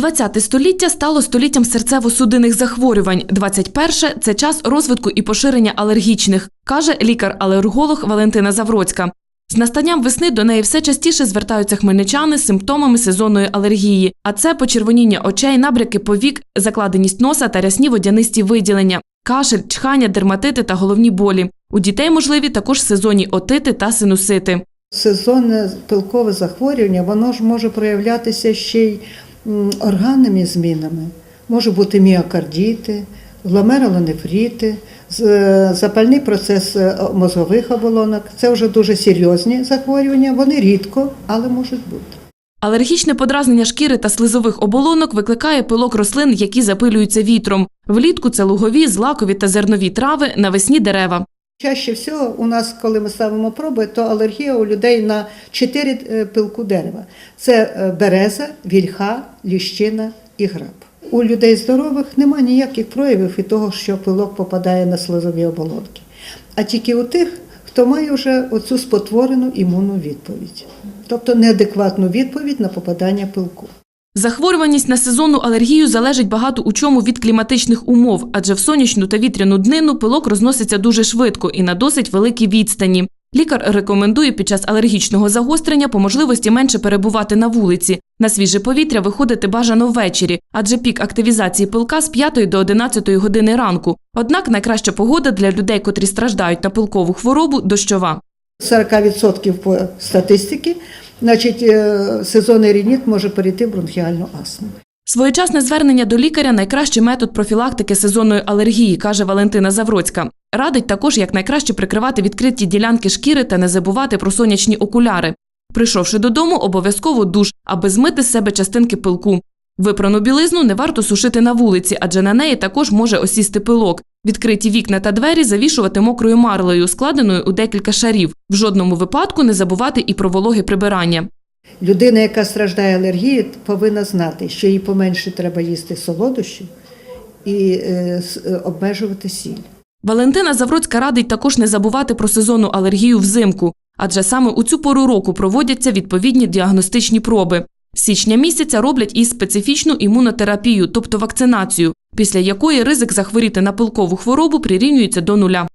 ХХ століття стало століттям серцево-судинних захворювань. 21 – це час розвитку і поширення алергічних, каже лікар-алерголог Валентина Завроцька. З настанням весни до неї все частіше звертаються хмельничани з симптомами сезонної алергії, а це почервоніння очей, набряки повік, закладеність носа та рясні водянисті виділення, кашель, чхання, дерматити та головні болі. У дітей можливі також сезонні отити та синусити. Сезонне пилкове захворювання, воно ж може проявлятися ще й органними змінами. Може бути міокардіти, гломерулонефрити, з- е, запальний процес е, мозгових оболонок. Це вже дуже серйозні захворювання. Вони рідко, але можуть бути. Алергічне подразнення шкіри та слизових оболонок викликає пилок рослин, які запилюються вітром. Влітку це лугові, злакові та зернові трави, навесні дерева. Чаще всього у нас, коли ми ставимо проби, то алергія у людей на чотири е, пилку дерева: це е, береза, вільха, ліщина і граб. У людей здорових немає ніяких проявів від того, що пилок попадає на слизові оболонки. А тільки у тих, хто має вже оцю спотворену імунну відповідь, тобто неадекватну відповідь на попадання пилку. Захворюваність на сезонну алергію залежить багато у чому від кліматичних умов, адже в сонячну та вітряну днину пилок розноситься дуже швидко і на досить великій відстані. Лікар рекомендує під час алергічного загострення по можливості менше перебувати на вулиці. На свіже повітря виходити бажано ввечері, адже пік активізації пилка з 5 до 11 години ранку. Однак найкраща погода для людей, котрі страждають на пилкову хворобу, дощова. 40% по статистиці, значить, е, сезонний рініт може перейти в бронхіальну астму. Своєчасне звернення до лікаря найкращий метод профілактики сезонної алергії, каже Валентина Завроцька. Радить також якнайкраще прикривати відкриті ділянки шкіри та не забувати про сонячні окуляри. Прийшовши додому, обов'язково душ, аби змити з себе частинки пилку. Випрану білизну не варто сушити на вулиці, адже на неї також може осісти пилок. Відкриті вікна та двері завішувати мокрою марлею, складеною у декілька шарів. В жодному випадку не забувати і про вологе прибирання. Людина, яка страждає алергією, повинна знати, що їй поменше треба їсти солодощів і е, е, обмежувати сіль. Валентина Завроцька радить також не забувати про сезонну алергію взимку, адже саме у цю пору року проводяться відповідні діагностичні проби. З січня місяця роблять і специфічну імунотерапію, тобто вакцинацію, після якої ризик захворіти на пилкову хворобу прирівнюється до нуля.